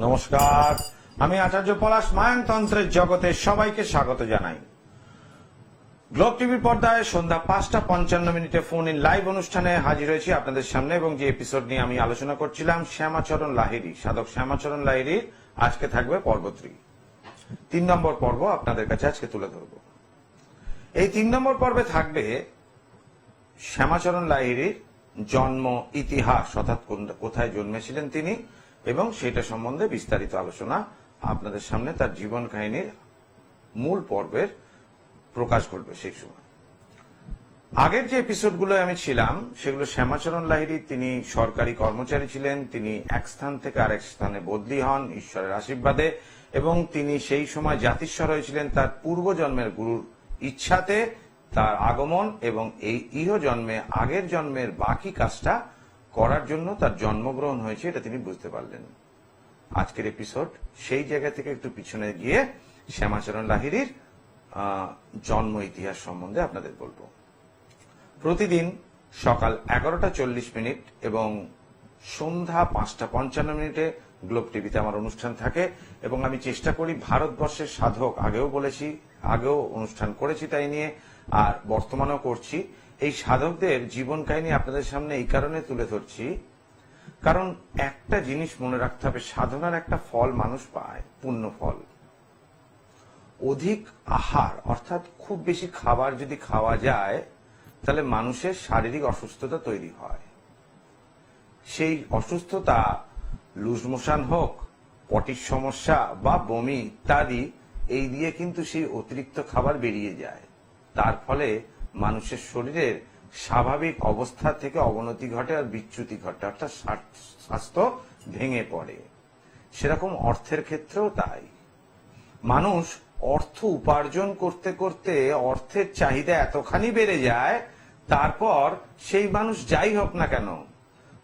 নমস্কার। আমি আচার্য পলাশ, মায়নতন্ত্রের জগতে সবাইকে স্বাগত জানাই। গ্লোব টিভির পর্দায় সন্ধ্যা পাঁচটা পঞ্চান্ন মিনিটে ফোন ইন লাইভ অনুষ্ঠানে হাজির হয়েছি আপনাদের সামনে এবং যে এপিসোড নিয়ে আমি আলোচনা করছিলাম, শ্যামাচরণ লাহিড়ী। সাধক শ্যামাচরণ লাহিড়ীর আজকে থাকবে পর্ব থ্রি তিন নম্বর পর্ব আপনাদের কাছে আজকে তুলে ধরব। এই তিন নম্বর পর্বে থাকবে শ্যামাচরণ লাহিড়ীর জন্ম, ইতিহাস, অর্থাৎ কোথায় জন্মেছিলেন তিনি? এবং সেটা সম্বন্ধে বিস্তারিত আলোচনা আপনাদের সামনে তার জীবন কাহিনীর মূল পর্বের প্রকাশ করবে সেই সময়। আগের যে এপিসোডগুলো আমি ছিলাম, সেগুলো শ্যামাচরণ লাহিড়ী, তিনি সরকারি কর্মচারী ছিলেন, তিনি এক স্থান থেকে আরেক স্থানে বদলি হন ঈশ্বরের আশীর্বাদে এবং তিনি সেই সময় জাতিস্বর হয়েছিলেন তার পূর্বজন্মের গুরুর ইচ্ছাতে তার আগমন এবং এই ইহ জন্মে আগের জন্মের বাকি কাজটা করার জন্য তার জন্মগ্রহণ হয়েছে এটা তিনি বুঝতে পারলেন। আজকের এপিসোড সেই জায়গা থেকে একটু পিছনে গিয়ে শ্যামাচরণ লাহিড়ীর আহ, জন্ম ইতিহাস সম্বন্ধে আপনাদের বলব। প্রতিদিন সকাল এগারোটা চল্লিশ মিনিট এবং সন্ধ্যা পাঁচটা পঞ্চান্ন মিনিটে গ্লোব টিভিতে আমার অনুষ্ঠান থাকে এবং আমি চেষ্টা করি ভারতবর্ষের সাধক আগেও বলেছি আগেও অনুষ্ঠান করেছি তাই নিয়ে আর বর্তমানেও করছি। এই সাধকদের জীবন কাহিনী আপনাদের সামনে এই কারণে তুলে ধরছি। কারণ একটা জিনিস মনে রাখতে হবে, সাধনার একটা ফল মানুষ পায়, পুণ্য ফল। অধিক আহার, অর্থাৎ খুব বেশি খাবার যদি খাওয়া যায়, তাহলে মানুষের শারীরিক অসুস্থতা তৈরি হয়। সেই অসুস্থতা লুজমোশন হোক, পটির সমস্যা বা বমি ইত্যাদি, এই দিয়ে কিন্তু সেই অতিরিক্ত খাবার বেরিয়ে যায়। তার ফলে মানুষের শরীরের স্বাভাবিক অবস্থা থেকে অবনতি ঘটে আর বিচ্যুতি ঘটে, অর্থাৎ স্বাস্থ্য ভেঙে পড়ে। সেরকম অর্থের ক্ষেত্রেও তাই। মানুষ অর্থ উপার্জন করতে করতে অর্থের চাহিদা এতখানি বেড়ে যায়, তারপর সেই মানুষ যাই হোক না কেন,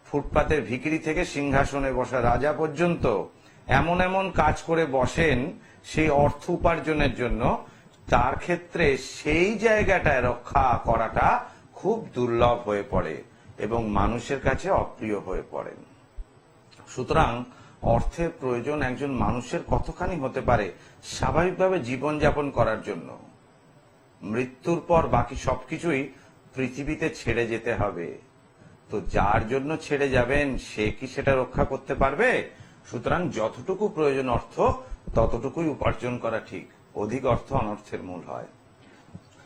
ফুটপাতের ভিকিরি থেকে সিংহাসনে বসা রাজা পর্যন্ত এমন এমন কাজ করে বসেন সেই অর্থ উপার্জনের জন্য তার ক্ষেত্রে সেই জায়গাটায় রক্ষা করাটা খুব দুর্লভ হয়ে পড়ে এবং মানুষের কাছে অপ্রিয় হয়ে পড়েন সুতরাং অর্থের প্রয়োজন একজন মানুষের কতখানি হতে পারে স্বাভাবিকভাবে জীবনযাপন করার জন্য। মৃত্যুর পর বাকি সবকিছুই পৃথিবীতে ছেড়ে যেতে হবে। তো যার জন্য ছেড়ে যাবেন, সে কি সেটা রক্ষা করতে পারবে? সুতরাং যতটুকু প্রয়োজন অর্থ, ততটুকুই উপার্জন করা ঠিক। অধিক অর্থ অনর্থের মূল হয়।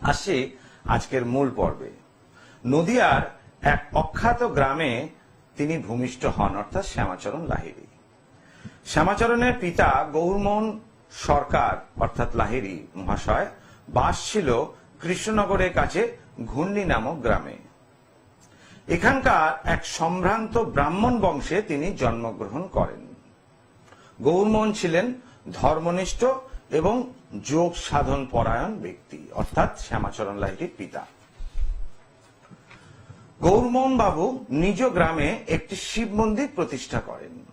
আসছি আজকের মূল পর্বে। নদিয়ার এক অখ্যাত গ্রামে তিনি ভূমিষ্ঠ হন, অর্থাৎ শ্যামাচরণ লাহিড়ী। শ্যামাচরণের পিতা গৌরমোহন সরকার, অর্থাৎ লাহিড়ী মহাশয়, বাস ছিল কৃষ্ণনগরের কাছে ঘূর্ণি নামক গ্রামে। এখানকার এক সম্ভ্রান্ত ব্রাহ্মণ বংশে তিনি জন্মগ্রহণ করেন। গৌরমোহন ছিলেন ধর্মনিষ্ঠ এবং যোগ সাধন পরায়ণ ব্যক্তি, অর্থাৎ শ্যামাচরণ লাহিড়ীর পিতা। গৌরমোহন বাবু নিজ গ্রামে একটি শিব মন্দির প্রতিষ্ঠা করেন।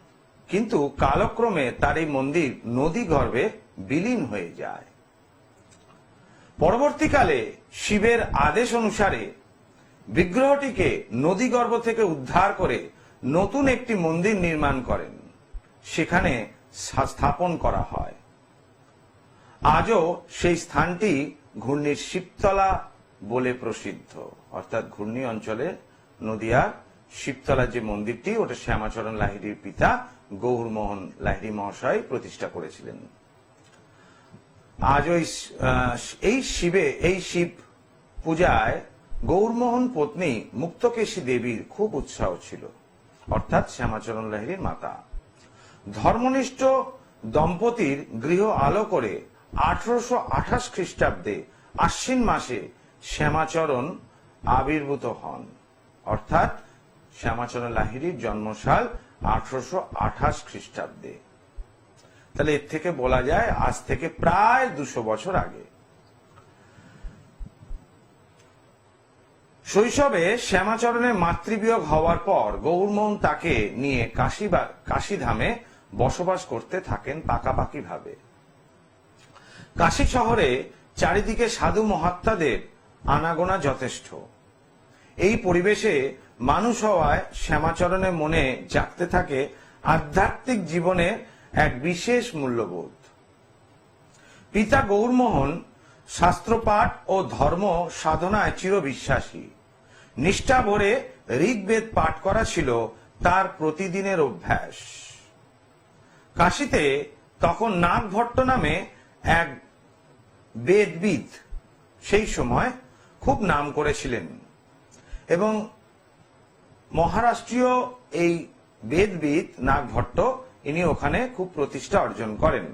কিন্তু কালক্রমে তার এই মন্দির নদী গর্ভে বিলীন হয়ে যায়। পরবর্তীকালে শিবের আদেশ অনুসারে বিগ্রহটিকে নদীগর্ভ থেকে উদ্ধার করে নতুন একটি মন্দির নির্মাণ করেন। সেখানে স্থাপন করা হয়। আজও সেই স্থানটি ঘূর্ণির শিবতলা বলে প্রসিদ্ধ। অর্থাৎ ঘূর্ণি অঞ্চলে নদিয়ার শিবতলা যে মন্দিরটি, ওটা শ্যামাচরণ লাহিড়ীর পিতা গৌরমোহন লাহিড়ী মহাশয় প্রতিষ্ঠা করেছিলেন। আজ ওই এই শিবে, এই শিব পূজায় গৌরমোহন পত্নী মুক্তকেশী দেবীর খুব উৎসাহ ছিল। অর্থাৎ শ্যামাচরণ লাহিড়ীর মাতা। ধর্মনিষ্ঠ দম্পতির গৃহ আলো করে আঠারোশো আঠাশ খ্রিস্টাব্দে আশ্বিন মাসে শ্যামাচরণ আবির্ভূত হন। অর্থাৎ শ্যামাচরণ লাহিড়ীর জন্মসাল আঠারোশো আঠাশ খ্রিস্টাব্দে। তাহলে এর থেকে বলা যায় আজ থেকে প্রায় দুশো বছর আগে। শৈশবে শ্যামাচরণের মাতৃবিয়োগ হওয়ার পর গৌরমোহন তাকে নিয়ে কাশী বা- কাশীধামে বসবাস করতে থাকেন পাকাপাকি ভাবে কাশী শহরে চারিদিকে সাধু মহাত্মাদের আনাগোনা যথেষ্ট। এই পরিবেশে মানুষ হওয়ায় শ্যামাচরণের মনে জাগতে থাকে আধ্যাত্মিক জীবনে এক বিশেষ মূল্যবোধ। পিতা গৌরমোহন শাস্ত্রপাঠ ও ধর্ম সাধনায় চিরবিশ্বাসী। নিষ্ঠা ভরে ঋগ্বেদ পাঠ করা ছিল তার প্রতিদিনের অভ্যাস। কাশিতে তখন নাগভট্ট নামে এক বেদবিদ সেই সময় খুব নাম করেছিলেন। এবং মহারাষ্ট্রীয় এই বেদবিদ নাগভট্ট ইনি ওখানে খুব প্রতিষ্ঠা অর্জন করেন।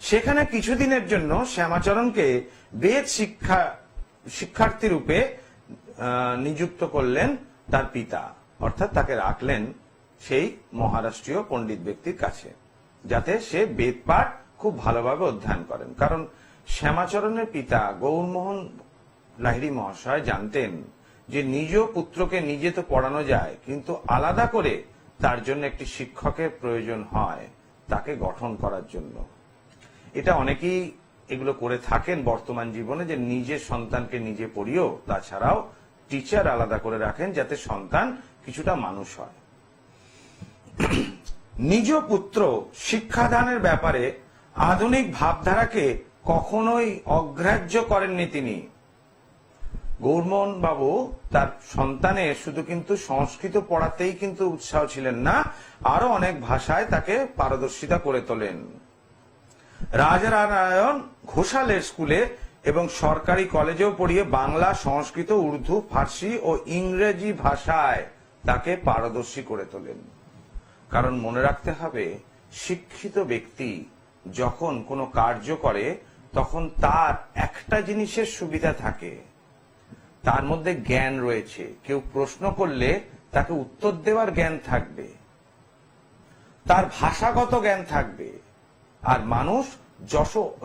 সেখানে কিছুদিনের জন্য শ্যামাচরণকে বেদ শিক্ষা, শিক্ষার্থী রূপে নিযুক্ত করলেন তার পিতা। অর্থাৎ তাকে রাখলেন সেই মহারাষ্ট্রীয় পণ্ডিত ব্যক্তির কাছে, যাতে সে বেদ পাঠ খুব ভালোভাবে অধ্যয়ন করেন। কারণ শ্যামাচরণের পিতা গৌরমোহন লাহিড়ী মহাশয় জানতেন যে নিজ পুত্রকে নিজে তো পড়ানো যায়, কিন্তু আলাদা করে তার জন্য একটি শিক্ষকের প্রয়োজন হয় তাকে গঠন করার জন্য। এটা অনেকেই এগুলো করে থাকেন বর্তমান জীবনে যে নিজের সন্তানকে নিজে পড়িয়েও, তাছাড়াও টিচার আলাদা করে রাখেন যাতে সন্তান কিছুটা মানুষ হয়। নিজ পুত্র শিক্ষাদানের ব্যাপারে আধুনিক ভাবধারাকে কখনোই অগ্রাহ্য করেননি তিনি। গৌরমোহন বাবু তার সন্তানের শুধু কিন্তু সংস্কৃত পড়াতেই কিন্তু উৎসাহ ছিলেন না আরও অনেক ভাষায় তাকে পারদর্শিতা করে তোলেন। রাজারায়ণ ঘোষালের স্কুলে এবং সরকারি কলেজেও পড়িয়ে বাংলা, সংস্কৃত, উর্দু, ফার্সি ও ইংরেজি ভাষায় তাকে পারদর্শী করে তোলেন। কারণ মনে রাখতে হবে, শিক্ষিত ব্যক্তি যখন কোনো কার্য করে তখন তার একটা জিনিসের সুবিধা থাকে। তার মধ্যে জ্ঞান রয়েছে। কেউ প্রশ্ন করলে তাকে উত্তর দেওয়ার জ্ঞান থাকবে। তার ভাষাগত জ্ঞান থাকবে। আর মানুষ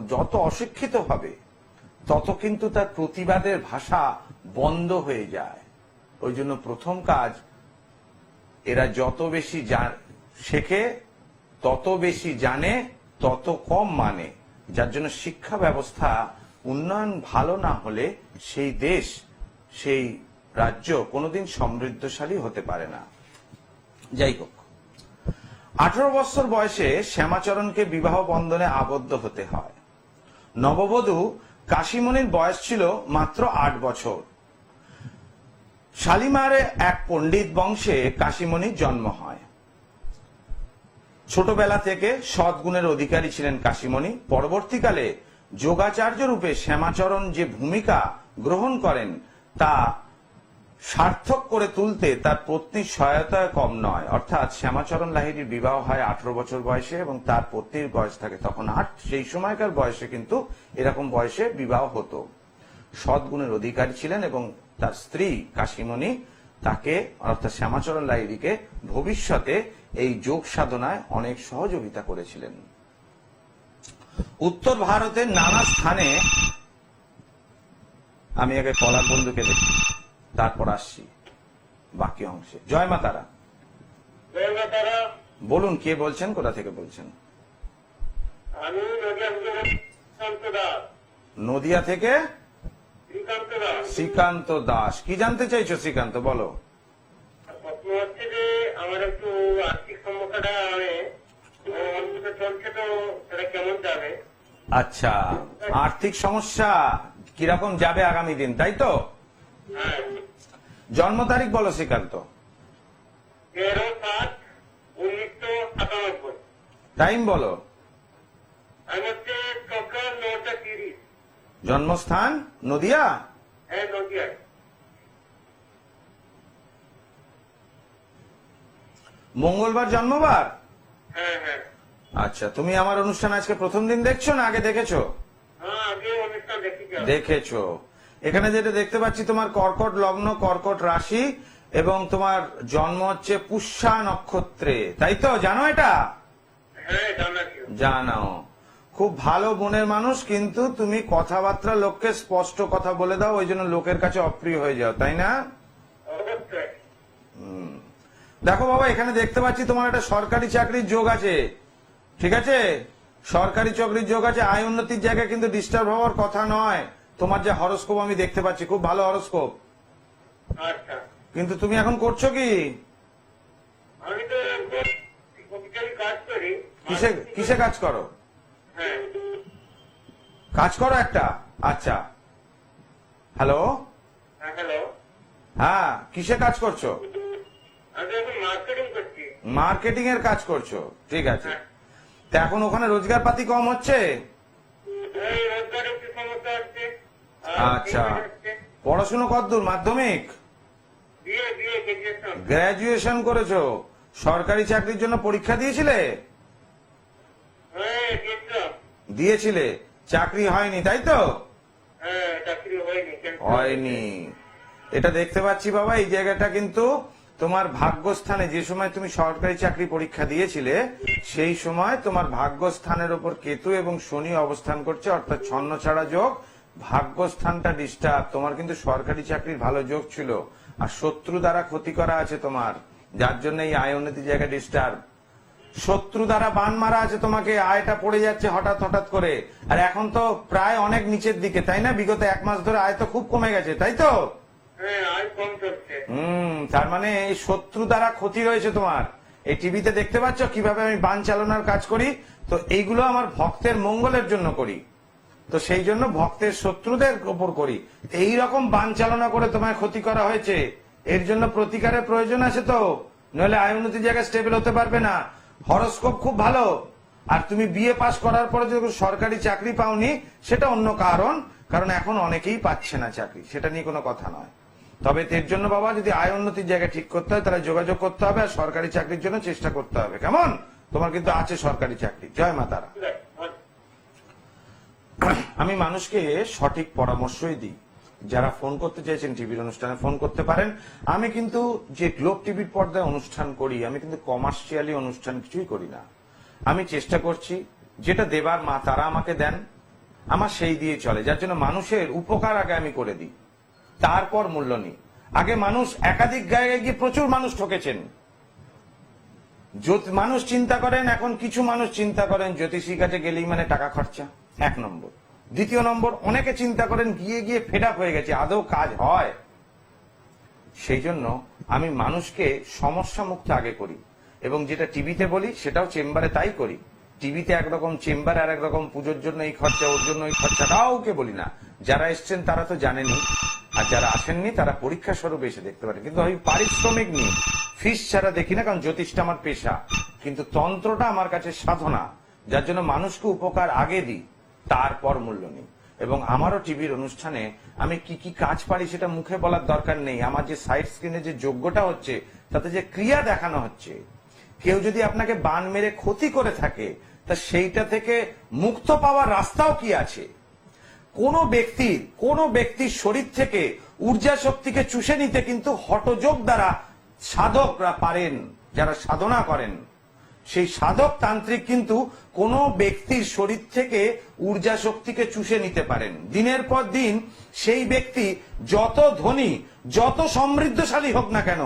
যত অশিক্ষিত হবে, তত কিন্তু তার প্রতিবাদের ভাষা বন্ধ হয়ে যায়। ওই জন্য প্রথম কাজ, এরা যত বেশি শেখে, তত বেশি জানে, তত কম মানে। যার জন্য শিক্ষা ব্যবস্থা উন্নয়ন ভালো না হলে সেই দেশ, সেই রাজ্য কোনোদিন সমৃদ্ধশালী হতে পারে না। যাই হোক, আঠারো বছর বয়সে শ্যামাচরণকে বিবাহ বন্ধনে আবদ্ধ হতে হয়। নববধূ কাশিমণির বয়স ছিল মাত্র আট বছর। শালিমারে এক পণ্ডিত বংশে কাশিমণির জন্ম হয়। ছোটবেলা থেকে সদ্গুণের অধিকারী ছিলেন কাশিমণি। পরবর্তীকালে যোগাচার্য রূপে শ্যামাচরণ যে ভূমিকা গ্রহণ করেন, তা সার্থক করে তুলতে তার পত্নীর সহায়তায় কম নয়। অর্থাৎ শ্যামাচরণ লাহিড়ির বিবাহ হয় আঠারো বছর বয়সে এবং তার পত্নীর বয়স থাকে তখন আট। সেই সময়কার বয়সে কিন্তু এরকম বয়সে বিবাহ হতো। সদ্গুণের অধিকারী ছিলেন এবং তার স্ত্রী কাশিমণি তাকে অর্থাৎ শ্যামাচরণ লাহিড়িকে ভবিষ্যতে এই যোগ সাধনায় অনেক সহযোগিতা করেছিলেন। উত্তর ভারতের নানা স্থানে আমি আগে কলার বন্ধুকে দেখি তারপর আসছি বাকি অংশে। জয় মা তারা। বলুন কে বলছেন কোথা থেকে বলছেন? নদিয়া থেকে শ্রীকান্ত দাস। কি জানতে চাইছো শ্রীকান্ত? বলো। প্রশ্ন হচ্ছে যে আমার একটু আর্থিক সমস্যাটা মানে চলছে তো সেটা কেমন যাবে? আচ্ছা আর্থিক সমস্যা কীরকম যাবে আগামী দিন তাই তো? হ্যাঁ। জন্ম তারিখ বলো শ্রীকান্ত। টাইম বলো। আমি হচ্ছে জন্মস্থান নদিয়া? হ্যাঁ মঙ্গলবার জন্মবার? হ্যাঁ হ্যাঁ। আচ্ছা তুমি আমার অনুষ্ঠান আজকে প্রথম দিন দেখছ না আগে দেখেছ? দেখেছ এখানে যেটা দেখতে পাচ্ছি তোমার কর্কট লগ্ন কর্কট রাশি এবং তোমার জন্ম হচ্ছে পুষ্যা নক্ষত্রে। তাই তো? জানো এটা? হ্যাঁ জানা ছিল। জানো খুব ভালো মনের মানুষ কিন্তু তুমি কথাবার্তা লোককে স্পষ্ট কথা বলে দাও ওই জন্য লোকের কাছে অপ্রিয় হয়ে যাও তাই না? দেখো বাবা এখানে দেখতে পাচ্ছি তোমার একটা সরকারি চাকরির যোগ আছে ঠিক আছে? সরকারি চাকরির যোগ আছে আয় উন্নতির জায়গায় কিন্তু ডিস্টার্ব হওয়ার কথা নয়। তোমার যে হরস্কোপ আমি দেখতে পাচ্ছি খুব ভালো হরস্কোপ আচ্ছা। কিন্তু তুমি এখন করছ কি? কিসে কিসে কাজ করো? কাজ করো একটা। আচ্ছা। হ্যালো? হ্যাঁ হ্যালো। হ্যাঁ কিসে কাজ করছ? মার্কেটিং এর কাজ করছ। ঠিক আছে। হ্যাঁ। তা এখন ওখানে রোজগার পাতি কম হচ্ছে? আচ্ছা। পড়াশুনো কতদূর মাধ্যমিক? গ্রাজুয়েশন করেছ। সরকারি চাকরির জন্য পরীক্ষা দিয়েছিলে? হ্যাঁ দিয়েছিলে? চাকরি হয়নি তাই তো? হ্যাঁ হয়নি হয়নি। এটা দেখতে পাচ্ছি বাবা এই জায়গাটা কিন্তু তোমার ভাগ্যস্থানে যে সময় তুমি সরকারি চাকরি পরীক্ষা দিয়েছিলে সেই সময় তোমার ভাগ্যস্থানের উপর কেতু এবং শনি অবস্থান করছে অর্থাৎ ছন্ন ছাড়া যোগ। ভাগ্যস্থানটা ডিস্টার্ব তোমার কিন্তু সরকারি চাকরির ভালো যোগ ছিল। আর শত্রু দ্বারা ক্ষতি করা আছে তোমার। যার জন্য এই আয় উন্নতি জায়গা ডিস্টার্ব শত্রু দ্বারা বান মারা আছে তোমাকে আয়টা পড়ে যাচ্ছে হঠাৎ হঠাৎ করে। আর এখন তো প্রায় অনেক নিচের দিকে তাই না? বিগত এক মাস ধরে আয় তো খুব কমে গেছে তাই তো? হ্যাঁ হুম তার মানে এই শত্রু দ্বারা ক্ষতি রয়েছে তোমার। এই টিভিতে দেখতে পাচ্ছ কীভাবে আমি বান চালানোর কাজ করি? তো এইগুলো আমার ভক্তের মঙ্গলের জন্য করি। তো সেই জন্য ভক্তের শত্রুদের ওপর করি। এই রকম বান চালনা করে তোমায় ক্ষতি করা হয়েছে। এর জন্য প্রতিকারের প্রয়োজন আছে তো? নইলে আয় উন্নতি জায়গায় স্টেবল হতে পারবে না। হরস্কোপ খুব ভালো। আর তুমি বিএ পাস করার পরে যদি সরকারি চাকরি পাওনি, সেটা অন্য কারণ কারণ এখন অনেকেই পাচ্ছে না চাকরি, সেটা নিয়ে কোনো কথা নয়। তবে এর জন্য বাবা, যদি আয় উন্নতির জায়গা ঠিক করতে হয়, তাহলে যোগাযোগ করতে হবে আর সরকারি চাকরির জন্য চেষ্টা করতে হবে। কেমন? তোমার কিন্তু আছে সরকারি চাকরি। জয় মা তারা। ঠিক আছে হ্যাঁ। আমি মানুষকে সঠিক পরামর্শই দিই। যারা ফোন করতে চাইছেন টিভির অনুষ্ঠানে ফোন করতে পারেন। আমি কিন্তু যে গ্লোব টিভির পর্দায় অনুষ্ঠান করি, আমি কিন্তু কমার্শিয়ালি অনুষ্ঠান কিছুই করি না। আমি চেষ্টা করছি, যেটা দেবার মা তারা আমাকে দেন, আমার সেই দিয়ে চলে, যার জন্য মানুষের উপকার আগে আমি করে দিই, তারপর মূল্য নিই। আগে মানুষ একাধিক জায়গায় গিয়ে প্রচুর মানুষ ঠকেছেন। মানুষ চিন্তা করেন, এখন কিছু মানুষ চিন্তা করেন জ্যোতিষী কাছে গেলেই মানে টাকা খরচা, এক নম্বর। দ্বিতীয় নম্বর, অনেকে চিন্তা করেন গিয়ে গিয়ে ফেড হয়ে গেছে, আদৌ কাজ হয়? সেই জন্য আমি মানুষকে সমস্যা মুক্ত আগে করি এবং যেটা টিভিতে বলি, সেটাও চেম্বারে তাই করি। টিভিতে একরকম চেম্বারে আর একরকম পুজোর জন্য এই খরচা, ওর জন্য এই খরচা, কাউকে বলি না। যারা এসছেন তারা তো জানেনি আর যারা আসেননি তারা পরীক্ষা স্বরূপ এসে দেখতে পারে কিন্তু আমি পারিশ্রমিক নিয়ে ফিস ছাড়া দেখি না, কারণ জ্যোতিষটা আমার পেশা। কিন্তু তন্ত্রটা আমার কাছে সাধনা, যার জন্য মানুষকে উপকার আগে দিই। তারপর মূল্য নিই। এবং আমারও টিভির অনুষ্ঠানে আমি কি কি কাজ পারি সেটা মুখে বলার দরকার নেই। আমার যে সাইড স্ক্রিনে যে যোগ্যটা হচ্ছে, তাতে যে ক্রিয়া দেখানো হচ্ছে, কেউ যদি আপনাকে বান মেরে ক্ষতি করে থাকে, তা সেইটা থেকে মুক্ত পাওয়ার রাস্তাও কি আছে? কোন ব্যক্তির কোন ব্যক্তির শরীর থেকে ঊর্জা শক্তিকে চুষে নিতে কিন্তু হটযোগ দ্বারা সাধকরা পারেন, যারা সাধনা করেন। সেই সাধক তান্ত্রিক কিন্তু কোন ব্যক্তির শরীর থেকে ঊর্জা শক্তিকে চুষে নিতে পারেন। দিনের পর দিন সেই ব্যক্তি যত ধনী, যত সমৃদ্ধশালী হোক না কেন,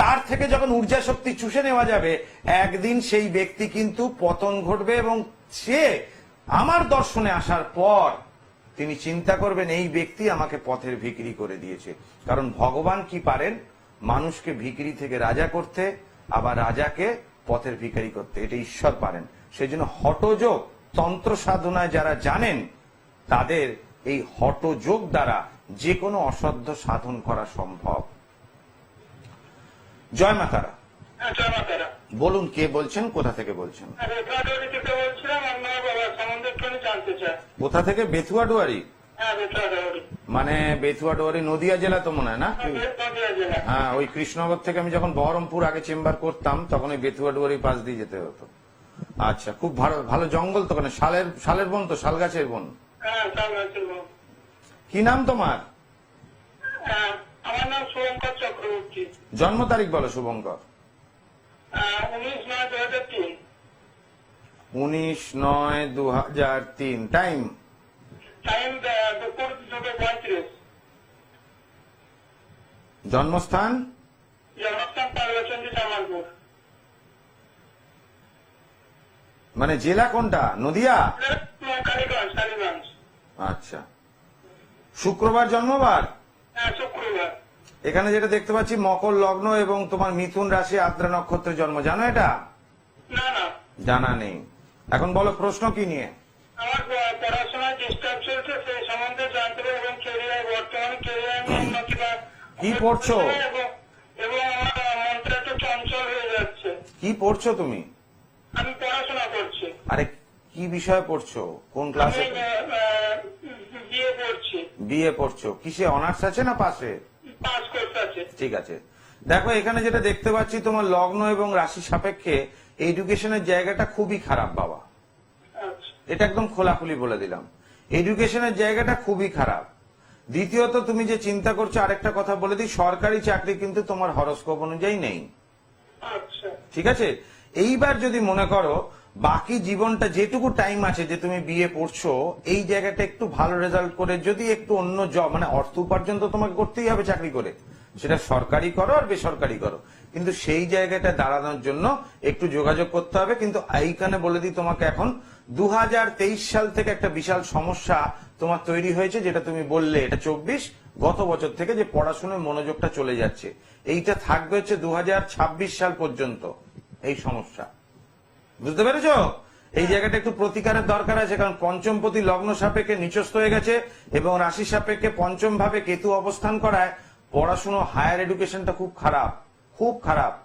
তার থেকে যখন ঊর্জা শক্তি চুষে নেওয়া যাবে, একদিন সেই ব্যক্তি কিন্তু পতন ঘটবে এবং সে আমার দর্শনে আসার পর তিনি চিন্তা করবেন, এই ব্যক্তি আমাকে পথের ভিকিরি করে দিয়েছে। কারণ ভগবান কি পারেন? মানুষকে ভিকিরি থেকে রাজা করতে, আবার রাজাকে পথের ভিখারি করতে। এটা ঈশ্বর পারেন। সেই জন্য হটযোগ তন্ত্র সাধনায় যারা জানেন তাদের এই হটযোগ দ্বারা যে কোনো অসাধ্য সাধন করা সম্ভব। জয় মাতারা হ্যাঁ বলুন কে বলছেন কোথা থেকে বলছেন? জানতে চাই কোথা থেকে? বেথুয়া ডুয়ারি। হ্যাঁ বেতরাডুয়ারি মানে বেথুয়া ডুয়ারি নদিয়া জেলা তো মনে হয় না? হ্যাঁ ওই কৃষ্ণনগর থেকে আমি যখন বহরমপুর আগে চেম্বার করতাম তখন ওই বেথুয়া ডুয়ারি পাশ দিয়ে যেতে হতো। আচ্ছা খুব ভালো ভালো জঙ্গল তো ওখানে। শালের শালের বন তো শাল গাছের বন। হ্যাঁ কি নাম তোমার? হ্যাঁ, আমার নাম শুভঙ্কর চক্রবর্তী। জন্ম তারিখ বলো শুভঙ্কর। উনিশ নয় দু হাজার তিন। উনিশ নয় দু হাজার তিন। টাইম টাইম আহ, দুপুর দুটো পঁয়ত্রিশ জন্মস্থান? মানে জেলা কোনটা? নদিয়া? আচ্ছা। শুক্রবার জন্মবার? হ্যাঁ এখানে যেটা দেখতে পাচ্ছি মকর লগ্ন এবং তোমার মিথুন রাশি আদ্রা নক্ষত্রের জন্ম। জানো এটা? জানা নেই। এখন বলো প্রশ্ন কি নিয়ে? আমার প- পড়াশোনা ডিস্টার্ব চলছে সেই সম্বন্ধে জানতে পারি এবং কেরিয়ার বর্তমানে কেরিয়ার নিয়ে উন্নতি বা কি পড়ছো? এবং- আমার মনটা একটু চঞ্চল হয়ে যাচ্ছে। কি পড়ছো তুমি? আমি পড়াশোনা করছি। আরে কি বিষয়ে পড়ছো? কোন ক্লাসে বিয়ে পড়ছি। পড়ছো। কিসে অনার্স আছে না পাশে পাস করতে আছে। ঠিক আছে। দেখো এখানে যেটা দেখতে পাচ্ছি তোমার লগ্ন এবং রাশি সাপেক্ষে এডুকেশনের জায়গাটা খুবই খারাপ বাবা। এটা একদম খোলাখুলি বলে দিলাম। এডুকেশনের জায়গাটা খুবই খারাপ। দ্বিতীয়ত তুমি যে চিন্তা করছ আরেকটা কথা বলে দিই সরকারি চাকরি কিন্তু তোমার হরস্কোপ অনুযায়ী নেই। আচ্ছা। ঠিক আছে? এইবার যদি মনে করো বাকি জীবনটা যেটুকু টাইম আছে যে তুমি বিয়ে পড়ছো এই জায়গাটা একটু ভালো রেজাল্ট করে যদি একটু অন্য জব মানে অর্থ উপার্জন তো তোমাকে করতেই হবে চাকরি করে। সেটা সরকারি করো আর বেসরকারি করো। কিন্তু সেই জায়গাটা দাঁড়ানোর জন্য একটু যোগাযোগ করতে হবে। কিন্তু এইখানে বলে দিই তোমাকে এখন দু হাজার তেইশ সাল থেকে একটা বিশাল সমস্যা তোমার তৈরি হয়েছে, যেটা তুমি বললে এটা চব্বিশ, গত বছর থেকে যে পড়াশোনার মনোযোগটা চলে যাচ্ছে। এইটা থাকবে হচ্ছে দু হাজার ছাব্বিশ সাল পর্যন্ত এই সমস্যা। বুঝতে পেরেছ? এই জায়গাটা একটু প্রতিকারের দরকার আছে, কারণ পঞ্চমপতি লগ্ন সাপেক্ষে নিচস্থ হয়ে গেছে এবং রাশি সাপেক্ষে পঞ্চম ভাবে কেতু অবস্থান করায় পড়াশুনো, হায়ার এডুকেশনটা খুব খারাপ। খুব খারাপ।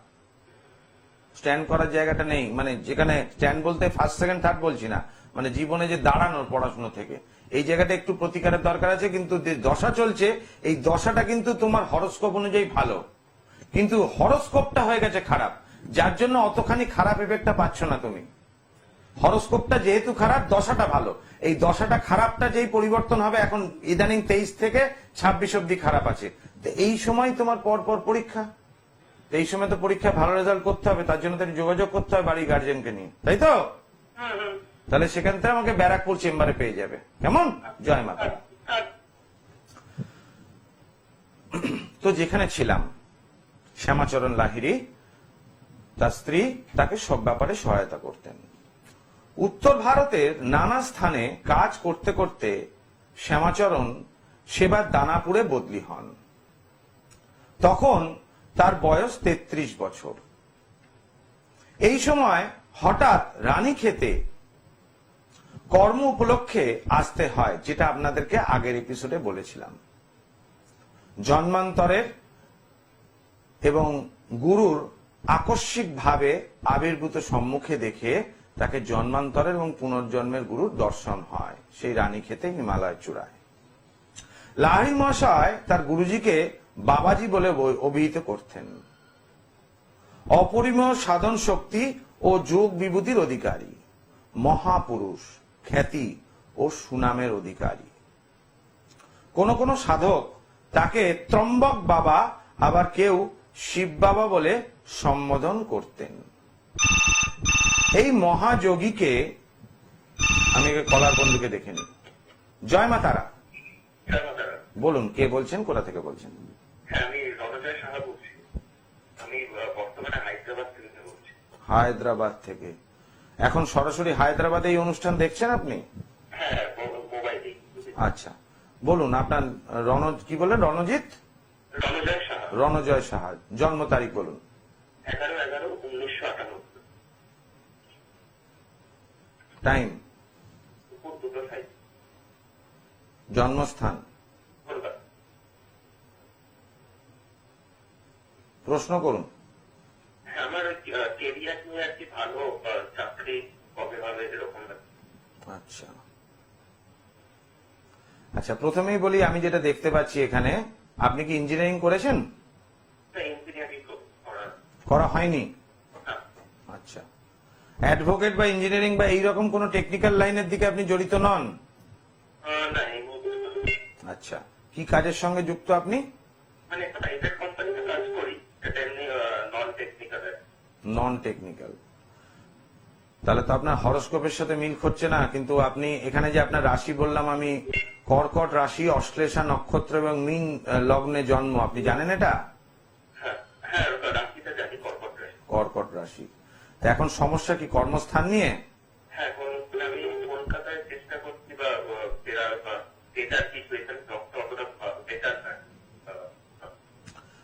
স্ট্যান্ড করার জায়গাটা নেই। মানে যেখানে স্ট্যান্ড বলতে ফার্স্ট সেকেন্ড থার্ড বলছি না। মানে জীবনে যে দাঁড়ানোর পড়াশুনো থেকে। এই জায়গাটা একটু প্রতিকারের দরকার আছে, কিন্তু যে দশা চলছে, এই দশাটা কিন্তু তোমার হরস্কোপ অনুযায়ী ভালো। কিন্তু হরস্কোপটা হয়ে গেছে খারাপ। যার জন্য অতখানি খারাপ এফেক্টটা পাচ্ছ না তুমি। হরস্কোপটা যেহেতু খারাপ, দশাটা ভালো। এই দশাটা খারাপটা যেই পরিবর্তন হবে, এখন ইদানিং তেইশ থেকে ছাব্বিশ অব্দি খারাপ আছে। এই সময় তোমার পর পর পরীক্ষা। এই সময় তো পরীক্ষা ভালো রেজাল্ট করতে হবে, তার জন্য তো একটু যোগাযোগ করতে হবে বাড়ির গার্জেনকে নিয়ে। তাই তো? তাহলে সেখান থেকে আমাকে ব্যারাকপুর চেম্বারে পেয়ে যাবে। কেমন? জয় মাতা। তো যেখানে ছিলাম, শ্যামাচরণ লাহিড়ী, তার স্ত্রী তাকে সব ব্যাপারে সহায়তা করতেন। উত্তর ভারতের নানা স্থানে কাজ করতে করতে শ্যামাচরণ সেবার দানাপুরে বদলি হন। তখন তার বয়স তেত্রিশ বছর। এই সময় হঠাৎ রানী খেতে কর্ম উপলক্ষে আসতে হয়, যেটা আপনাদেরকে আগের এপিসোডে বলেছিলাম। জন্মান্তরের এবং গুরুর আকস্মিকভাবে আবির্ভূত সম্মুখে দেখে তাকে জন্মান্তরের এবং পুনর্জন্মের গুরুর দর্শন হয়। সেই রানী খেতে হিমালয় চূড়ায়। লাহিড়ী মহাশয় তার গুরুজিকে বাবাজি বলে অভিহিত করতেন। অপরিমেয় সাধন শক্তি ও যোগ বিভূতির অধিকারী। মহাপুরুষ খ্যাতি ও সুনামের অধিকারী। কোন কোন সাধক তাকে ত্রম্বক বাবা আবার কেউ শিব বাবা বলে সম্বোধন করতেন। এই মহাযোগীকে আমি কলার বন্ধুকে দেখে নিই। জয় মা তারা বলুন কে বলছেন কোথা থেকে বলছেন? আমি রণজয় সাহা বলছি। আমি বর্তমানে হায়দ্রাবাদ থেকে বলছি। হায়দ্রাবাদ থেকে। এখন সরাসরি হায়দ্রাবাদে এই অনুষ্ঠান দেখছেন আপনি? হ্যাঁ আচ্ছা। বলুন আপনার রণ কি বললেন রণজিৎ? রণজয় সাহা। জন্ম তারিখ বলুন। এগারো এগারো উনিশশো আটানব্বই। টাইম। জন্মস্থান কলকাতা প্রশ্ন করুন। আমার কেরিয়ার নিয়ে আর ভালো চাকরি কবে হবে এরকম আচ্ছা। আচ্ছা প্রথমেই বলি আমি যেটা দেখতে পাচ্ছি এখানে আপনি কি ইঞ্জিনিয়ারিং করেছেন? করা। হয়নি? হ্যাঁ। আচ্ছা। অ্যাডভোকেট বা ইঞ্জিনিয়ারিং বা এইরকম কোন টেকনিক্যাল লাইনের দিকে আপনি জড়িত নন। আচ্ছা। কি কাজের সঙ্গে যুক্ত আপনি? মানে এমনি নন টেকনিক্যাল নন টেকনিক্যাল তাহলে তো আপনার হরস্কোপের সাথে মিল করছে না কিন্তু আপনি এখানে যে আপনার রাশি বললাম আমি কর্কট রাশি অশ্লেষা নক্ষত্র এবং মিন লগ্নে জন্ম আপনি জানেন এটা? হ্যাঁ হ্যাঁ রাশিটা জানি কর্কট রাশি। কর্কট রাশি। তা এখন সমস্যা কি কর্মস্থান নিয়ে?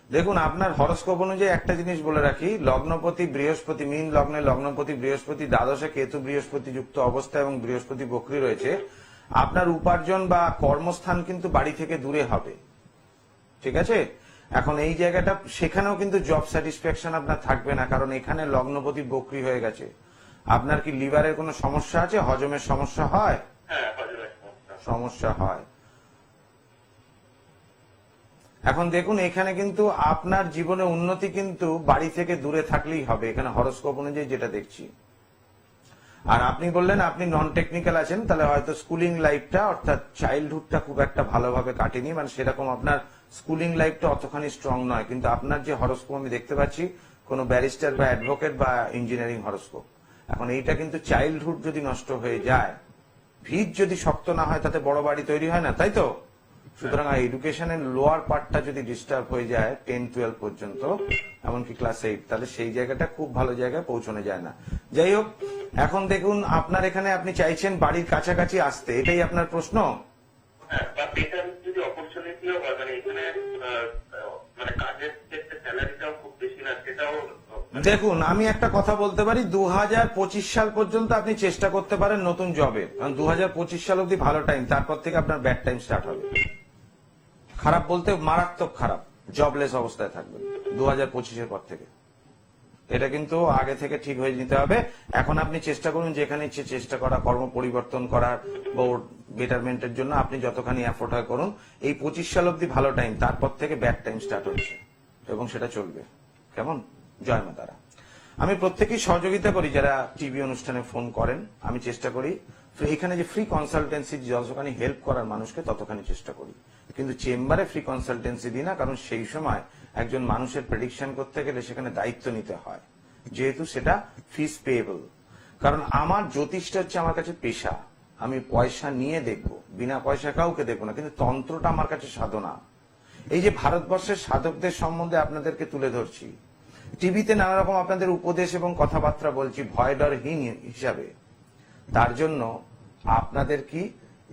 দেখুন আপনার হরস্কোপ অনুযায়ী একটা জিনিস বলে রাখি লগ্নপতি বৃহস্পতি মিন লগ্নে লগ্নপতি বৃহস্পতি দ্বাদশে কেতু বৃহস্পতি যুক্ত অবস্থা এবং বৃহস্পতি বকরি রয়েছে আপনার উপার্জন বা কর্মস্থান কিন্তু বাড়ি থেকে দূরে হবে। ঠিক আছে? এখন এই জায়গাটা সেখানেও কিন্তু জব স্যাটিসফ্যাকশন আপনার থাকবে না কারণ এখানে লগ্নপতি বকরি হয়ে গেছে। আপনার কি লিভারের কোনো সমস্যা আছে? হজমের সমস্যা হয়? হ্যাঁ সমস্যা হয়। এখন দেখুন, এখানে কিন্তু আপনার জীবনে উন্নতি কিন্তু বাড়ি থেকে দূরে থাকলেই হবে। এখানে হরস্কোপ অনুযায়ী যেটা দেখছি। আর আপনি বললেন, আপনি নন টেকনিক্যাল আছেন, তাহলে হয়তো স্কুলিং লাইফটা অর্থাৎ চাইল্ডহুডটা খুব একটা ভালোভাবে কাটেনি। মানে সেরকম আপনার স্কুলিং লাইফটা অতখানি স্ট্রং নয়। কিন্তু আপনার যে হরস্কোপ আমি দেখতে পাচ্ছি, কোনো ব্যারিস্টার বা অ্যাডভোকেট বা ইঞ্জিনিয়ারিং হরস্কোপ। এখন এইটা কিন্তু চাইল্ডহুড যদি নষ্ট হয়ে যায় ভিত যদি শক্ত না হয়, তাতে বড় বাড়ি তৈরি হয় না, তাই তো? সুতরাং এডুকেশনের লোয়ার পার্টটা যদি ডিস্টার্ব হয়ে যায় টেন টুয়েলভ পর্যন্ত এমনকি ক্লাস এইট তাহলে সেই জায়গাটা খুব ভালো জায়গায় পৌঁছানো যায় না। যাই হোক এখন দেখুন আপনার এখানে আপনি চাইছেন বাড়ির কাছাকাছি আসতে এটাই আপনার প্রশ্ন? হ্যাঁ মানে মানে কাজের ক্ষেত্রে স্যালারিটাও খুব বেশি না সেটাও আহ, দেখুন আমি একটা কথা বলতে পারি দু হাজার পঁচিশ সাল পর্যন্ত আপনি চেষ্টা করতে পারেন নতুন জবে কারণ দু হাজার পঁচিশ সাল অব্দি ভালো টাইম তারপর থেকে আপনার ব্যাড টাইম স্টার্ট হবে। খারাপ বলতে মারাত্মক খারাপ জবলেস অবস্থায় থাকবেন দু হাজার পঁচিশের পর থেকে। এটা কিন্তু আগে থেকে ঠিক হয়ে নিতে হবে। এখন আপনি চেষ্টা করুন, যেখানে ইচ্ছে চেষ্টা করা, কর্ম পরিবর্তন করার বা বেটারমেন্টের জন্য আপনি যতখানি এফোর্ট হয় করুন। এই পঁচিশ সাল অবধি ভালো টাইম তারপর থেকে ব্যাড টাইম স্টার্ট হচ্ছে এবং সেটা চলবে। কেমন? জয় মা তারা। আমি প্রত্যেকেই সহযোগিতা করি যারা টিভি অনুষ্ঠানে ফোন করেন। আমি চেষ্টা করি, এখানে যে ফ্রি কনসালটেন্সি যতখানি হেল্প করার মানুষকে ততখানি চেষ্টা করি। কিন্তু চেম্বারে ফ্রি কনসালটেন্সি দিই না, কারণ সেই সময় একজন মানুষের প্রেডিকশন করতে গেলে সেখানে দায়িত্ব নিতে হয়। যেহেতু সেটা ফিস পেয়েবল কারণ আমার জ্যোতিষটা হচ্ছে আমার কাছে পেশা। আমি পয়সা নিয়ে দেখব, বিনা পয়সা কাউকে দেখব না, কিন্তু তন্ত্রটা আমার কাছে সাধনা। এই যে ভারতবর্ষের সাধকদের সম্বন্ধে আপনাদেরকে তুলে ধরছি। টিভিতে নানা রকম আপনাদের উপদেশ এবং কথাবার্তা বলছি, ভয় ডরহীন হিসাবে। তার জন্য আপনাদের কি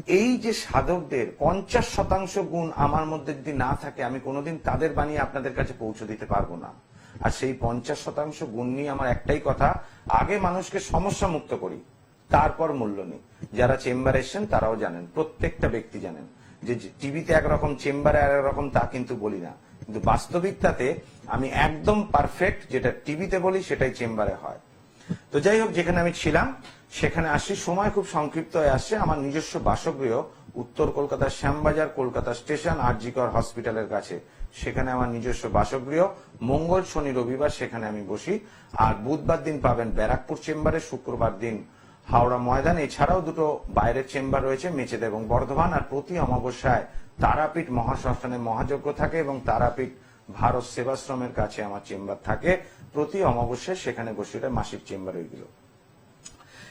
এই যে সাধকদের পঞ্চাশ শতাংশ গুণ আমার মধ্যে যদি না থাকে, আমি কোনোদিন তাদের বানিয়ে আপনাদের কাছে পৌঁছে দিতে পারব না। আর সেই পঞ্চাশ শতাংশ গুণ নিয়ে আমার একটাই কথা, আগে মানুষকে সমস্যা মুক্ত করি, তারপর মূল্য নেই। যারা চেম্বারে এসছেন, তারাও জানেন, প্রত্যেকটা ব্যক্তি জানেন যে টিভিতে একরকম, চেম্বারে আর একরকম, তা কিন্তু বলি না। কিন্তু বাস্তবিকতাতে আমি একদম পারফেক্ট, যেটা টিভিতে বলি, সেটাই চেম্বারে হয়। তো যাই হোক, যেখানে আমি ছিলাম সেখানে আসি, সময় খুব সংক্ষিপ্ত হয়ে আসছে আমার নিজস্ব বাসগৃহ, উত্তর কলকাতার শ্যামবাজার, কলকাতা স্টেশন, আরজিকর হসপিটালের কাছে। সেখানে আমার নিজস্ব বাসগৃহ। মঙ্গল, শনি, রবিবার সেখানে আমি বসি। আর বুধবার দিন পাবেন ব্যারাকপুর চেম্বারে, শুক্রবার দিন হাওড়া ময়দান। এছাড়াও দুটো বাইরের চেম্বার রয়েছে, মেচেদা এবং বর্ধমান। আর প্রতি অমাবস্যায় তারাপীঠ মহাশ্মশানে মহাযজ্ঞ থাকে এবং তারাপীঠ ভারত সেবাশ্রমের কাছে আমার চেম্বার থাকে। প্রতি অমাবস্যায় সেখানে বসে মাসিক চেম্বার ওইগুলো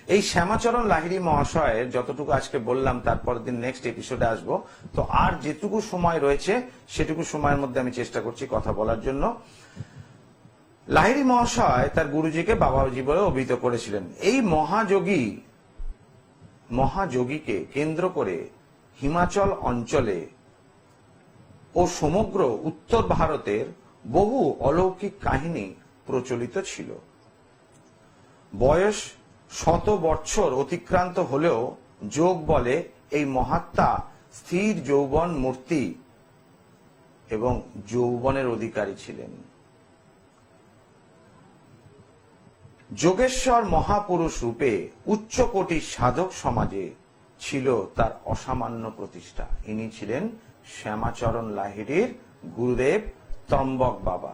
এই শ্যামাচরণ লাহিড়ী মহাশয়ের যতটুকু আজকে বললাম তারপর দিন নেক্সট এপিসোডে আসব। তো আর যেটুকু সময় রয়েছে, সেটুকু সময়ের মধ্যে আমি চেষ্টা করছি কথা বলার জন্য। লাহিড়ী মহাশয় তার গুরুজিকে বাবাজি বলে অভিহিত করেছিলেন। এই মহাযোগী, মহাযোগীকে কেন্দ্র করে হিমাচল অঞ্চলে ও সমগ্র উত্তর ভারতের বহু অলৌকিক কাহিনী প্রচলিত ছিল। বয়স শত বৎসর অতিক্রান্ত হলেও যোগ বলে এই মহাত্মা স্থির যৌবন মূর্তি এবং যৌবনের অধিকারী ছিলেন। যোগেশ্বর মহাপুরুষ রূপে উচ্চকোটির সাধক সমাজে ছিল তার অসামান্য প্রতিষ্ঠা। ইনি ছিলেন শ্যামাচরণ লাহিড়ির গুরুদেব ত্রম্বক বাবা।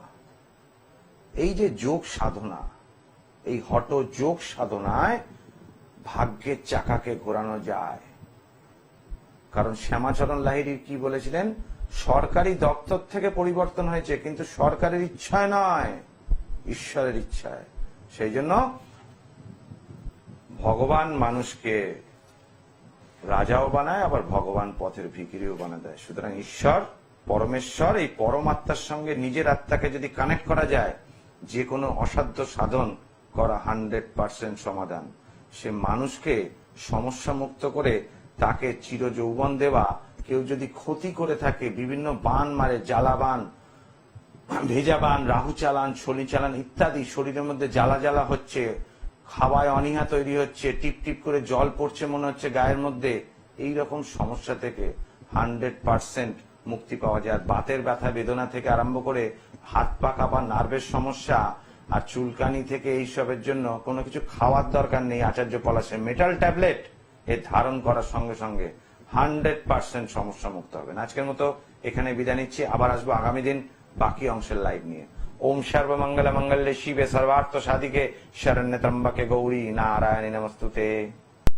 এই যে যোগ সাধনা এই হট যোগ সাধনায় ভাগ্যের চাকাকে ঘোরানো যায়। কারণ শ্যামাচরণ লাহিড়ি কি বলেছিলেন? সরকারি দপ্তর থেকে পরিবর্তন হয়েছে, কিন্তু সরকারের ইচ্ছায় নয়, ঈশ্বরের ইচ্ছায়। সেই জন্য ভগবান মানুষকে রাজাও বানায়, আবার ভগবান পথের ভিকিরিও বানায় দেয়। সুতরাং ঈশ্বর, পরমেশ্বর, এই পরমাত্মার সঙ্গে নিজের আত্মাকে যদি কানেক্ট করা যায়, যে কোনো অসাধ্য সাধন করা হান্ড্রেড পার্সেন্ট সমাধান। সে মানুষকে সমস্যা মুক্ত করে তাকে চির যৌবন দেওয়া, কেউ যদি ক্ষতি করে থাকে, বিভিন্ন বান মারে জ্বালা বান ভেজাবান রাহু চালান, শনি চালান ইত্যাদি, শরীরের মধ্যে জ্বালা জ্বালা হচ্ছে খাওয়ায় অনীহা তৈরি হচ্ছে, টিপ টিপ করে জল পড়ছে মনে হচ্ছে গায়ের মধ্যে, এই রকম সমস্যা থেকে হান্ড্রেড পার্সেন্ট মুক্তি পাওয়া যায়। বাতের ব্যথা, বেদনা থেকে আরম্ভ করে হাত পা কাঁপা, নার্ভের সমস্যা আর চুলকানি থেকে এইসবের জন্য কোনো কিছু খাওয়ার দরকার নেই, আচার্য পলাশে। মেটাল ট্যাবলেট এ ধারণ করার সঙ্গে সঙ্গে হান্ড্রেড পার্সেন্ট সমস্যা মুক্ত হবেন আজকের মতো এখানে বিদায় নিচ্ছি। আবার আসব আগামী দিন বাকি অংশের লাইভ নিয়ে। ওম সর্বমঙ্গল মঙ্গলে শিবে সর্বার্থ সাধিকে, শরণ্য ত্রম্বকে গৌরী নারায়ণী নমস্তুতে।